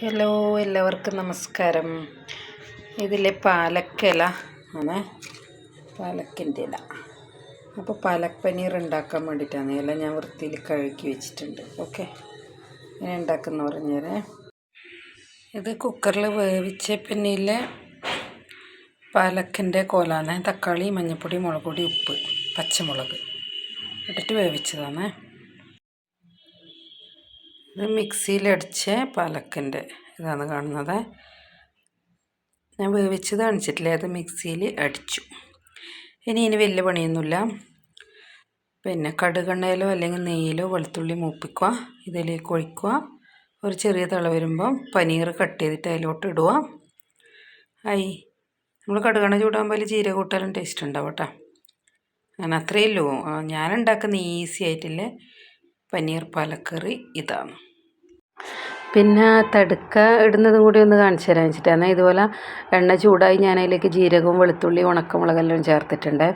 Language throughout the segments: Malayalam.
ഹലോ എല്ലാവർക്കും നമസ്കാരം. ഇതിലെ പാലക്കില ആണ് പാലക്കിന്റെ ഇല. അപ്പോൾ പാലക് പനീർ ഉണ്ടാക്കാൻ വേണ്ടിയിട്ടാണ്. ഇല ഞാൻ വൃത്തിയിൽ കഴുകി വെച്ചിട്ടുണ്ട്. ഓക്കെ? ഇനി ഉണ്ടാക്കുന്ന പറഞ്ഞേരെ ഇത് കുക്കറിൽ വേവിച്ച പിന്നിലെ പാലക്കിന്റെ കോലാണ്. തക്കാളി മഞ്ഞൾപ്പൊടി മുളക് പൊടി ഉപ്പ് പച്ചമുളക്. ഇട്ടിട്ട് വേവിച്ചതാണ്. ഇത് മിക്സിയിലടിച്ച പാലക്കിന്റെ ഇതാണ് കാണുന്നത്. ഞാൻ വേവിച്ചത് കാണിച്ചിട്ടില്ല അത് മിക്സിയിൽ അടിച്ചു. ഇനി ഇനി വലിയ പണിയൊന്നുമില്ല. പിന്നെ കടുകെണ്ണയിലോ അല്ലെങ്കിൽ നെയ്യിലോ വെളുത്തുള്ളി മൂപ്പിക്കുക ഇതിലേക്ക് ഒഴിക്കുക. ഒരു ചെറിയ തള വരുമ്പം പനീർ കട്ട് ചെയ്തിട്ട് അതിലോട്ട് ഇടുക. ആയി നമ്മൾ കടുകണ്ണ ചൂടാകുമ്പോൾ ജീരക കൂട്ടാലും ടേസ്റ്റ് ഉണ്ടാവും കേട്ടോ. അങ്ങനെ അത്രയേ ഉള്ളൂ. ഞാൻ ഉണ്ടാക്കുന്ന ഈസി ആയിട്ടില്ലേ? പനീർ പാലക്കറി ഇതാണ്. പിന്നെ തടുക്ക ഇടുന്നതും കൂടി ഒന്ന് കാണിച്ചു തരാൻ വെച്ചിട്ടാണ് ഇതുപോലെ എണ്ണ ചൂടായി ഞാൻ അതിലേക്ക് ജീരകവും വെളുത്തുള്ളി ഉണക്കമുളകെല്ലാം ചേർത്തിട്ടുണ്ട്.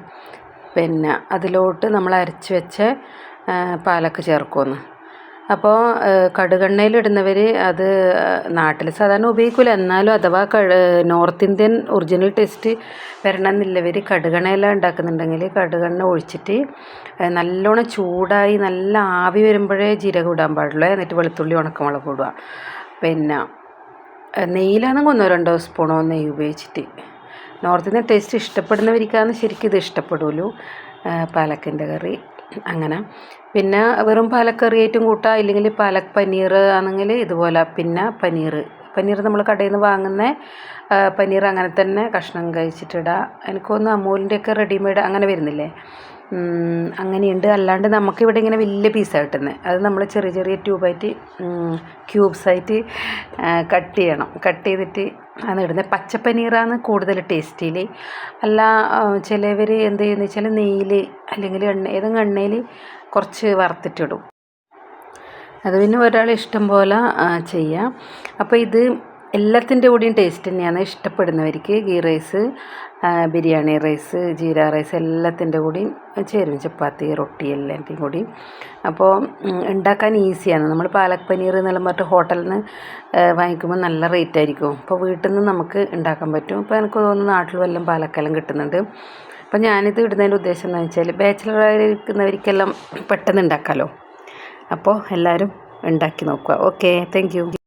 പിന്നെ അതിലോട്ട് നമ്മൾ അരച്ച് വെച്ച പാലൊക്കെ ചേർക്കുമെന്ന് അപ്പോൾ കടുകെണ്ണയിലിടുന്നവർ അത് നാട്ടിൽ സാധാരണ ഉപയോഗിക്കില്ല എന്നാലും അഥവാ നോർത്ത് ഇന്ത്യൻ ഒറിജിനൽ ടേസ്റ്റ് വരണമെന്നില്ലവർ കടുകെണ്ണയെല്ലാം ഉണ്ടാക്കുന്നുണ്ടെങ്കിൽ കടുകെണ്ണ ഒഴിച്ചിട്ട് നല്ലോണം ചൂടായി നല്ല ആവി വരുമ്പോഴേ ജീരകം ഇടാൻ പാടുള്ളൂ. എന്നിട്ട് വെളുത്തുള്ളി ഉണക്കമുളക് ഇടുക. പിന്നെ നെയ്യിലാണെങ്കിൽ ഒന്നോ രണ്ടോ സ്പൂണോ നെയ്യ് ഉപയോഗിച്ചിട്ട്. നോർത്ത് ഇന്ത്യൻ ടേസ്റ്റ് ഇഷ്ടപ്പെടുന്നവർക്കാണ് ശരിക്കും ഇത് ഇഷ്ടപ്പെടുള്ളൂ പാലക്കിന്റെ കറി. അങ്ങനെ. പിന്നെ വെറും പാലക്കറിയായിട്ടും കൂട്ടാം ഇല്ലെങ്കിൽ പാലക് പനീർ ആണെങ്കിൽ ഇതുപോലെ. പിന്നെ പനീർ പനീർ നമ്മൾ കടയിൽ നിന്ന് വാങ്ങുന്ന പനീർ അങ്ങനെ തന്നെ കഷ്ണം കഴിച്ചിട്ടിടുക എനിക്കൊന്ന് അമൂലിന്റെയൊക്കെ റെഡിമെയ്ഡ് അങ്ങനെ വരുന്നില്ലേ? അങ്ങനെയുണ്ട്. അല്ലാണ്ട് നമുക്കിവിടെ ഇങ്ങനെ വലിയ പീസാണ് കിട്ടുന്നത്. അത് നമ്മൾ ചെറിയ ചെറിയ ട്യൂബായിട്ട് ക്യൂബ്സായിട്ട് കട്ട് ചെയ്യണം. കട്ട് ചെയ്തിട്ട് ആണ് ഇടുന്നത്. പച്ചപ്പനീറാണ് കൂടുതൽ ടേസ്റ്റിൽ അല്ല ചിലവർ എന്ത് ചെയ്യുന്നത് വെച്ചാൽ നെയ്യിൽ അല്ലെങ്കിൽ എണ്ണ ഏതെങ്കിലും എണ്ണയിൽ കുറച്ച് വറുത്തിട്ടിടും. അത് പിന്നെ ഒരാൾ ഇഷ്ടം പോലെ ചെയ്യാം. അപ്പോൾ ഇത് എല്ലാത്തിന്റെ കൂടിയും ടേസ്റ്റ് തന്നെയാണ്. ഇഷ്ടപ്പെടുന്നവർക്ക് ghee rice biryani rice jeera rice എല്ലാത്തിന്റെ കൂടിയും ചേരും. ചപ്പാത്തി റൊട്ടി എല്ലാത്തിന്റെയും കൂടി അപ്പോൾ ഉണ്ടാക്കാൻ ഈസിയാണ് നമ്മൾ പാലക് പനീർ എന്നെല്ലാം പറഞ്ഞിട്ട് ഹോട്ടലിൽ നിന്ന് വാങ്ങിക്കുമ്പോൾ നല്ല റേറ്റ് ആയിരിക്കും. അപ്പോൾ വീട്ടിൽ നിന്ന് നമുക്ക് ഉണ്ടാക്കാൻ പറ്റും. അപ്പോൾ എനിക്ക് തോന്നുന്നു നാട്ടിൽ വല്ലതും പാലക്കെല്ലാം കിട്ടുന്നുണ്ട്. അപ്പോൾ ഞാനിത് ഇടുന്നതിന്റെ ഉദ്ദേശം എന്ന് വെച്ചാൽ ബാച്ചിലറായിരിക്കുന്നവർക്കെല്ലാം പെട്ടെന്ന് ഉണ്ടാക്കാമല്ലോ അപ്പോൾ എല്ലാവരും ഉണ്ടാക്കി നോക്കുക. Okay thank